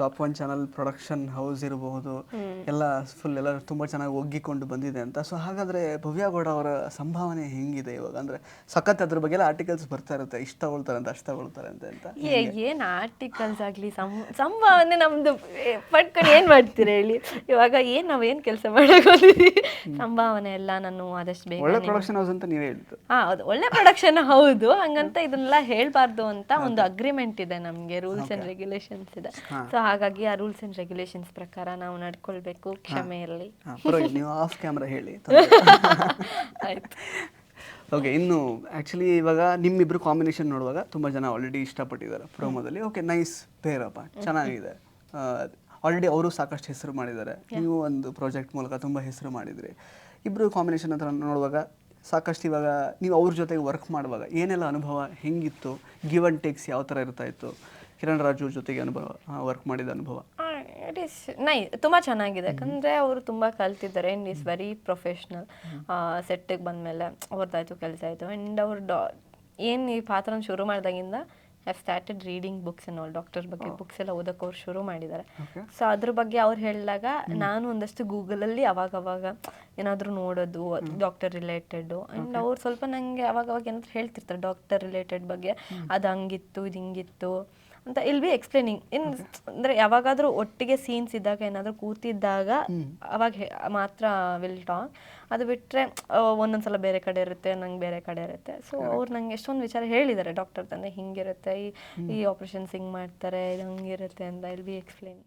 Top one channel production house ಇರಬಹುದು. ಎಲ್ಲ full ಎಲ್ಲ ತುಂಬ ಚೆನ್ನಾಗಿ ಒಗ್ಗಿಕೊಂಡು ಬಂದಿದೆ ಅಂತ. ಸೊ ಹಾಗಾದ್ರೆ ಭವ್ಯ ಗೌಡ ಅವರ ಸಂಭಾವನೆ ಹೆಂಗಿದೆ ಇವಾಗ? ಅಂದ್ರೆ ಸಖತ್ ಅದ್ರ ಬಗ್ಗೆ ಎಲ್ಲ ಆರ್ಟಿಕಲ್ಸ್ ಬರ್ತಾ ಇರುತ್ತೆ. ಇಷ್ಟ ತಗೊಳ್ತಾರೆ ಅಂತ ಅಷ್ಟ ತಗೊಳ್ತಾರೆ ಅಂತ ಅಂತ ಏನ್ ಏನು ಆರ್ಟಿಕಲ್ಸ್ ಆಗಲಿ? ಸಂಭಾವನೆ ನಮ್ದು ಪಟ್ಕೊಂಡು ಏನು ಮಾಡ್ತೀರಾ ಹೇಳಿ? ಇವಾಗ ಏನು ನಾವು ಏನು ಕೆಲಸ ಮಾಡಿ ಸಂಭಾವನೆ ಎಲ್ಲ ನಾನು ಆದಷ್ಟು ಬೇಗ ಒಳ್ಳೆ ಪ್ರೊಡಕ್ಷನ್ ಹೌಸ್ ಅಂತ ನೀವೇ ಹೇಳಿದ್ದು. ಹಾ ಹೌದು. ಒಳ್ಳೆ ಪ್ರೊಡಕ್ಷನ್ ಹೌದು. ಹಂಗಂತ ಇದನ್ನೆಲ್ಲ ಹೇಳ್ಬಾರ್ದು ಅಂತ ಒಂದು ಅಗ್ರಿಮೆಂಟ್ ಇದೆ ನಮಗೆ ರೂಲ್ಸ್ ಅಂಡ್ ರೆಗ್ಯುಲೇಷನ್ಸ್ ಇದೆ. ಸೊ ಹಾಗಾಗಿ ಆ ರೂಲ್ಸ್ ಅಂಡ್ ರೆಗ್ಯುಲೇಷನ್ಸ್ ಪ್ರಕಾರ ನಾವು ನಡ್ಕೊಳ್ಬೇಕು ಕ್ಷಮೆ ಇರಲಿ ಹಾ, ಪರವಾಗಿಲ್ಲ ನೀವು ಆಫ್ ಕ್ಯಾಮ್ರಾ ಹೇಳಿ ಆಯ್ತು. ಓಕೆ ಇನ್ನು ಆ್ಯಕ್ಚುಲಿ ಇವಾಗ ನಿಮ್ಮಿಬ್ರು ಕಾಂಬಿನೇಷನ್ ನೋಡುವಾಗ ತುಂಬ ಜನ ಆಲ್ರೆಡಿ ಇಷ್ಟಪಟ್ಟಿದ್ದಾರೆ ಪ್ರೋಮೋದಲ್ಲಿ ಓಕೆ ನೈಸ್ ಪೇರಪ್ಪ ಚೆನ್ನಾಗಿದೆ. ಆಲ್ರೆಡಿ ಅವರು ಸಾಕಷ್ಟು ಹೆಸರು ಮಾಡಿದ್ದಾರೆ. ನೀವು ಒಂದು ಪ್ರಾಜೆಕ್ಟ್ ಮೂಲಕ ತುಂಬ ಹೆಸರು ಮಾಡಿದ್ರಿ. ಇಬ್ಬರು ಕಾಂಬಿನೇಷನ್ ಹತ್ರ ನೋಡುವಾಗ ಸಾಕಷ್ಟು ಇವಾಗ ನೀವು ಅವ್ರ ಜೊತೆಗೆ ವರ್ಕ್ ಮಾಡುವಾಗ ಏನೆಲ್ಲ ಅನುಭವ ಹೆಂಗಿತ್ತು ಗಿವ್ ಅಂಡ್ ಟೇಕ್ಸ್ ಯಾವ ಥರ ಇರ್ತಾ ಇತ್ತು? ಕಿರಣ್ ರಾಜು ಜೊತೆಗೆ ಅನುಭವ ವರ್ಕ್ ಮಾಡಿದ ಅನುಭವ. ಇಟ್ ಈಸ್ ನೈ ತುಂಬ ಚೆನ್ನಾಗಿದೆ. ಯಾಕಂದರೆ ಅವರು ತುಂಬ ಕಲ್ತಿದ್ದಾರೆ ಆ್ಯಂಡ್ ಈಸ್ ವೆರಿ ಪ್ರೊಫೆಷ್ನಲ್ ಸೆಟ್ಟಿಗೆ ಬಂದಮೇಲೆ ಅವ್ರದ್ದಾಯಿತು ಕೆಲಸ ಆಯಿತು ಆ್ಯಂಡ್ ಅವ್ರ ಡಾ ಏನು ಈ ಪಾತ್ರನ ಶುರು ಮಾಡಿದಾಗಿಂದ have started reading books all doctor ಬಗ್ಗೆ ಬುಕ್ಸ್ ಎಲ್ಲ ಓದೋಕೆ ಅವ್ರು ಶುರು ಮಾಡಿದ್ದಾರೆ. ಸೊ ಅದ್ರ ಬಗ್ಗೆ ಅವ್ರು ಹೇಳಿದಾಗ ನಾನು ಒಂದಷ್ಟು ಗೂಗಲಲ್ಲಿ ಅವಾಗ ಅವಾಗ ಏನಾದರೂ ನೋಡೋದು ಡಾಕ್ಟರ್ ರಿಲೇಟೆಡ್ ಆ್ಯಂಡ್ ಅವ್ರು ಸ್ವಲ್ಪ ನನಗೆ ಅವಾಗ ಅವಾಗ ಏನಾದ್ರು ಹೇಳ್ತಿರ್ತಾರೆ ಡಾಕ್ಟರ್ ರಿಲೇಟೆಡ್ ಬಗ್ಗೆ. ಅದು ಹಂಗಿತ್ತು ಇದು ಹಿಂಗಿತ್ತು. ಅಂತ ಇಲ್ ಬಿ ಎಕ್ಸ್ಪ್ಲೇನಿಂಗ್ ಇನ್ ಅಂದ್ರೆ ಯಾವಾಗಾದ್ರೂ ಒಟ್ಟಿಗೆ ಸೀನ್ಸ್ ಇದ್ದಾಗ ಏನಾದ್ರೂ ಕೂತಿದ್ದಾಗ ಅವಾಗ ಮಾತ್ರ ವಿಲ್ ಟಾಕ್ ಅದು ಬಿಟ್ಟರೆ ಒಂದೊಂದ್ಸಲ ಬೇರೆ ಕಡೆ ಇರುತ್ತೆ ನಂಗೆ ಬೇರೆ ಕಡೆ ಇರುತ್ತೆ. ಸೊ ಅವ್ರು ನಂಗೆ ಎಷ್ಟೊಂದು ವಿಚಾರ ಹೇಳಿದ್ದಾರೆ ಡಾಕ್ಟರ್ ತಂದೆ. ಹಿಂಗಿರುತ್ತೆ ಈ ಈ ಆಪ್ರೇಷನ್ಸ್ ಹಿಂಗೆ ಮಾಡ್ತಾರೆ ಇದು ಹಂಗಿರುತ್ತೆ ಅಂತ ಇಲ್ ಬಿ ಎಕ್ಸ್ಪ್ಲೇನಿಂಗ್